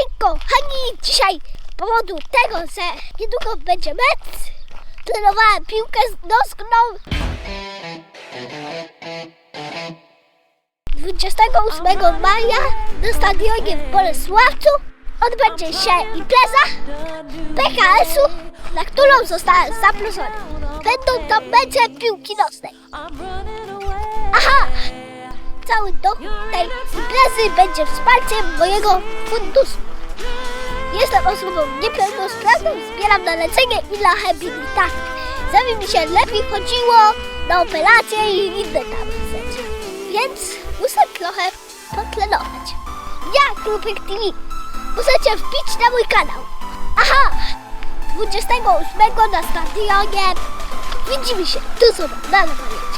Hej kochani, dzisiaj z powodu tego, że niedługo będzie mecz, trenowałem piłkę nożną. 28 maja na stadionie w Bolesławcu odbędzie się impreza PKS-u, na którą zostałem zaproszony. Będą tam mecze piłki nożnej. Cały duch tej imprezy będzie wsparciem mojego funduszu. Jestem osobą niepełnosprawną, zbieram na leczenie i na rehabilitację. Żeby mi się lepiej chodziło na operacje i inne tam rzeczy. Więc muszę trochę potlenować. Ja, Klubek TV, możecie wbić na mój kanał. Aha! 28 na stadionie widzimy się na nadawanie.